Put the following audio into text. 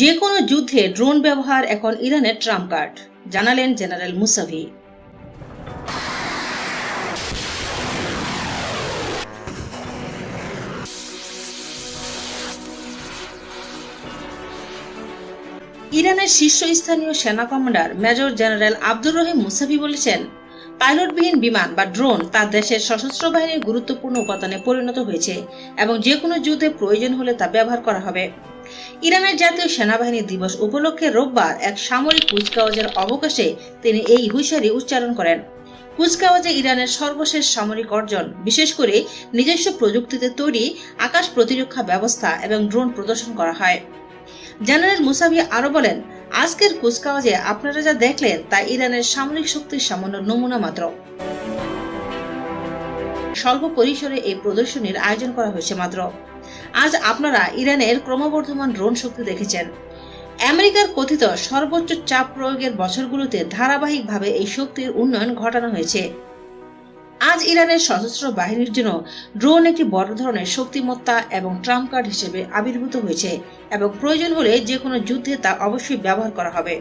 যে কোনো যুদ্ধে ড্রোন ব্যবহার এখন ইরানের ট্রাম্প কার্ড। জানালেন জেনারেল মুসাভি। ইরানের শীর্ষস্থানীয় সেনা commander major general Abdur Rahim Mousavi বলেছেন, পাইলটবিহীন বিমান বা ড্রোন তার দেশের সশস্ত্র বাহিনীর গুরুত্বপূর্ণ উপাদানে পরিণত হয়েছে এবং যে কোনো যুদ্ধে প্রয়োজন হলে তা ব্যবহার করা হবে। ইরানের জাতীয় সেনাবাহিনী দিবস উপলক্ষে রোববার এক সামরিক কুচকাওয়াজের অবকাশে তিনি এই হুঁশিয়ারি উচ্চারণ করেন। কুচকাওয়াজে ইরানের সর্বশেষ সামরিক অর্জন, বিশেষ করে নিজস্ব প্রযুক্তিতে তৈরি আকাশ প্রতিরক্ষা ব্যবস্থা এবং ড্রোন প্রদর্শন করা হয়। জেনারেল মুসাভি আরও বলেন, আজকের কুচকাওয়াজে আপনারা যা দেখলেন তা ইরানের সামরিক শক্তির সামান্য নমুনা মাত্র। স্বল্প পরিসরে এই প্রদর্শনীর আয়োজন করা হয়েছে মাত্র। আজ আপনারা ইরানের ক্রমবর্ধমান ড্রোন শক্তি দেখেছেন। আমেরিকার কথিত সর্বোচ্চ চাপ প্রয়োগের বছরগুলোতে ধারাবাহিকভাবে এই শক্তির উন্নয়ন ঘটানো হয়েছে। আজ ইরানের সশস্ত্র বাহিনীর জন্য ড্রোন একটি বড় ধরনের শক্তিমত্তা এবং ট্রাম্প কার্ড হিসেবে আবির্ভূত হয়েছে এবং প্রয়োজন হলে যে কোনো যুদ্ধে তা অবশ্যই ব্যবহার করা হবে।